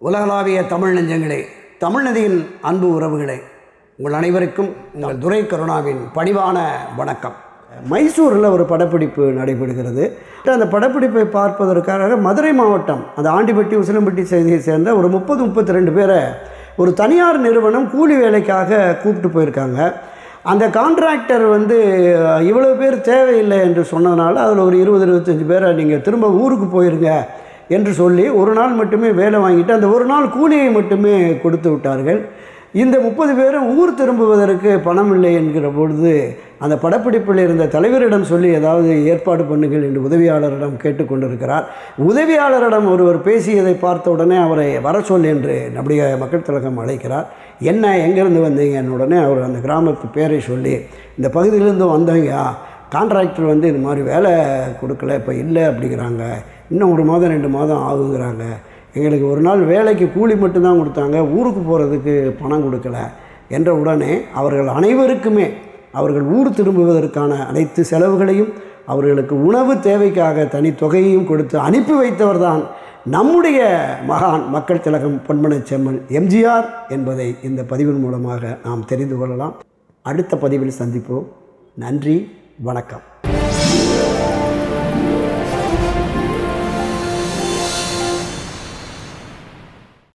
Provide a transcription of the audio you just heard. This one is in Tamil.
உலகளாவிய தமிழ் நெஞ்சங்களே தமிழ் நதியின் அன்பு உறவுகளே உங்கள் அனைவருக்கும் உங்கள் துரை கருணாவின் பணிவான வணக்கம். மைசூரில் ஒரு படப்பிடிப்பு நடைபெறுகிறது. அந்த படப்பிடிப்பை பார்ப்பதற்காக மதுரை மாவட்டம் அந்த ஆண்டிப்பட்டி உசிலம்பட்டி செய்தியை சேர்ந்த ஒரு முப்பது முப்பத்தி ரெண்டு பேரை ஒரு தனியார் நிறுவனம் கூலி வேலைக்காக கூப்பிட்டு போயிருக்காங்க. அந்த கான்ட்ராக்டர் வந்து இவ்வளோ பேர் தேவையில்லை என்று சொன்னதுனால அதில் ஒரு இருபது இருபத்தஞ்சி பேரை நீங்கள் திரும்ப ஊருக்கு போயிருங்க என்று சொல்லி ஒரு நாள் மட்டுமே வேலை வாங்கிட்டு அந்த ஒரு நாள் கூலியை மட்டுமே கொடுத்து விட்டார்கள். இந்த முப்பது பேரும் ஊர் திரும்புவதற்கு பணம் இல்லை என்கிற பொழுது அந்த படப்பிடிப்பில் இருந்த தலைவரிடம் சொல்லி ஏதாவது ஏற்பாடு பண்ணுங்கள் என்று உதவியாளரிடம் கேட்டுக்கொண்டிருக்கிறார். உதவியாளரிடம் ஒருவர் பேசியதை பார்த்த உடனே அவரை வர சொல் என்று நம்முடைய மக்கள் திலகம் அழைக்கிறார். என்ன எங்கேருந்து வந்தீங்கன்னு உடனே அவர் அந்த கிராமத்து பேரை சொல்லி இந்த பகுதியிலேருந்து வந்தவங்க கான்ட்ராக்டர் வந்து இது மாதிரி வேலை கொடுக்கல இப்போ இல்லை அப்படிங்கிறாங்க. இன்னும் ஒரு மாதம் ரெண்டு மாதம் ஆகுங்கிறாங்க எங்களுக்கு ஒரு நாள் வேலைக்கு கூலி மட்டும்தான் கொடுத்தாங்க ஊருக்கு போகிறதுக்கு பணம் கொடுக்கல என்ற உடனே அவர்கள் அனைவருக்குமே அவர்கள் ஊர் திரும்புவதற்கான அனைத்து செலவுகளையும் அவர்களுக்கு உணவு தேவைக்காக தனி தொகையையும் கொடுத்து அனுப்பி வைத்தவர் தான் நம்முடைய மகான் மக்கள் திலகம் பொன்மனை செம்மல் எம்ஜிஆர் என்பதை இந்த பதிவின் மூலமாக நாம் தெரிந்து கொள்ளலாம். அடுத்த பதிவில் சந்திப்போம். நன்றி. வணக்கம்.